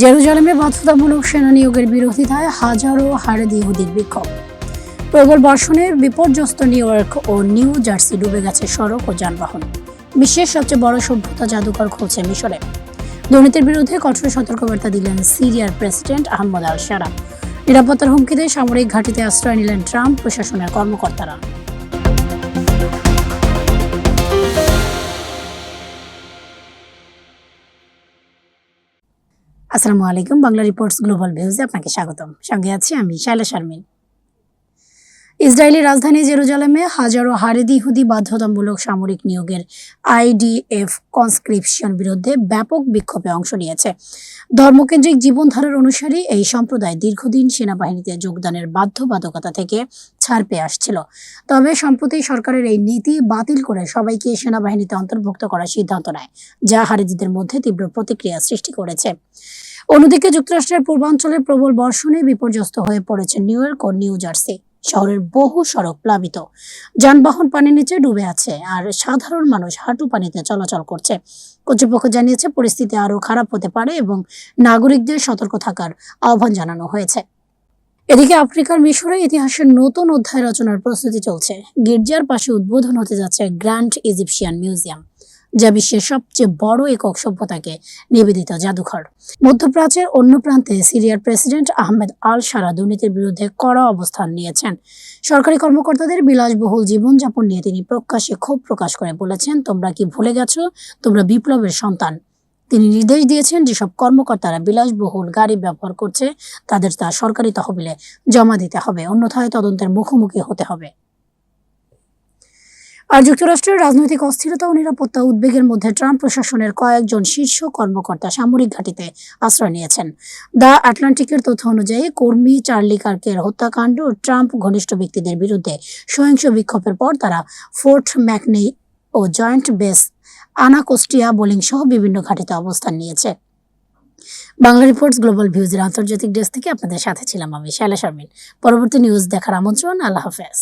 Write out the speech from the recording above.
জেরুজালেমে বাধ্যতামূলক সেনা নিয়োগের বিরোধিতায় হাজারো হারে ইহুদির বিক্ষোভ। প্রবল বর্ষণে বিপর্যস্ত নিউ ইয়র্ক ও নিউ জার্সি ডুবে গেছে সড়ক ও যানবাহন। বিশ্বের সবচেয়ে বড় সভ্যতা জাদুঘর খুলছে মিশরে। দুর্নীতির বিরুদ্ধে কঠোর সতর্কবার্তা দিলেন সিরিয়ার প্রেসিডেন্ট আহমদ আল সারা নিরাপত্তার হুমকিতে সামরিক ঘাঁটিতে আশ্রয় নিলেন ট্রাম্প, প্রশাসনের কর্মকর্তারা। আসসালামু আলাইকুম বাংলা রিপোর্টস গ্লোবাল ভিউজে আপনাকে স্বাগতম। সঙ্গে আছি আমি শাইলা শারমিন। ইসরায়েলি রাজধানী জেরুজালেমে হাজারো হারেদি ইহুদি বাধ্যতামূলক সামরিক নিয়োগের আইডিএফ কনস্ক্রিপশন বিরুদ্ধে ব্যাপক বিক্ষোভে অংশ নিয়েছে। ধর্মকেন্দ্রিক জীবনধারার অনুসারী এই সম্প্রদায় দীর্ঘদিন সেনাবাহিনীতে যোগদানের বাধ্যবাধকতা থেকে ছাড় পেয়ে আসছিল। তবে সম্প্রতি সরকারের এই নীতি বাতিল করে সবাইকে সেনাবাহিনীতে অন্তর্ভুক্ত করার সিদ্ধান্ত নেয়, যা হারেদিদের মধ্যে তীব্র প্রতিক্রিয়া সৃষ্টি করেছে। অন্যদিকে যুক্তরাষ্ট্রের পূর্বাঞ্চলে প্রবল বর্ষণে বিপর্যস্ত হয়ে পড়েছে নিউ ইয়র্ক ও নিউ জার্সি। শহরের বহু সড়ক প্লাবিত। যানবাহন পানির নিচে ডুবে আছে আর সাধারণ মানুষ হাঁটু পানিতে চলাচল করছে। কর্তৃপক্ষ জানিয়েছে, পরিস্থিতি আরও খারাপ হতে পারে এবং নাগরিকদের সতর্ক থাকার আহ্বান জানানো হয়েছে। এদিকে আফ্রিকার মিশরে ইতিহাসের নতুন অধ্যায় রচনার প্রস্তুতি চলছে। গির্জার পাশে উদ্বোধন হতে যাচ্ছে গ্র্যান্ড ইজিপশিয়ান মিউজিয়াম। যা বিশ্বের সবচেয়ে বড় একক সভ্যতাকে নিবেদিত জাদুঘর। মধ্যপ্রাচ্যের অন্য প্রান্তে সিরিয়ার প্রেসিডেন্ট আহমেদ আল সারা দুর্নীতির বিরুদ্ধে কড়া অবস্থান নিয়েছেন। সরকারি কর্মকর্তাদের বিলাসবহুল জীবনযাপন নিয়ে তিনি প্রকাশ্যে ক্ষোভ প্রকাশ করে বলেছেন, তোমরা কি ভুলে গেছো? তোমরা বিপ্লবের সন্তান। তিনি নির্দেশ দিয়েছেন, যেসব কর্মকর্তারা বিলাসবহুল গাড়ি ব্যবহার করছে, তাদের তা সরকারি তহবিলে জমা দিতে হবে। অন্যথায় তদন্তের মুখোমুখি হতে হবে। আর যুক্তরাষ্ট্রের রাজনৈতিক অস্থিরতা ও নিরাপত্তা উদ্বেগের মধ্যে ট্রাম্প প্রশাসনের কয়েকজন শীর্ষ কর্মকর্তা সামরিক ঘাঁটিতে আশ্রয় নিয়েছেন। দ্য আটলান্টিকের তথ্য অনুযায়ী, কর্মী চার্লি কার্কের হত্যাকাণ্ড ও ট্রাম্প ঘনিষ্ঠ ব্যক্তিদের বিরুদ্ধে সহিংস বিক্ষোভের পর তারা ফোর্ট ম্যাকনি ও জয়েন্ট বেস, আনাকোস্টিয়া বোলিং সহ বিভিন্ন ঘাঁটিতে অবস্থান নিয়েছে। বাংলা রিপোর্টস গ্লোবাল ভিউজের আন্তর্জাতিক ডেস্ক থেকে আপনাদের সাথে ছিলাম আমি শাইলা শারমিন। পরবর্তী নিউজ দেখার আমন্ত্রণ, আল্লাহ হাফেজ।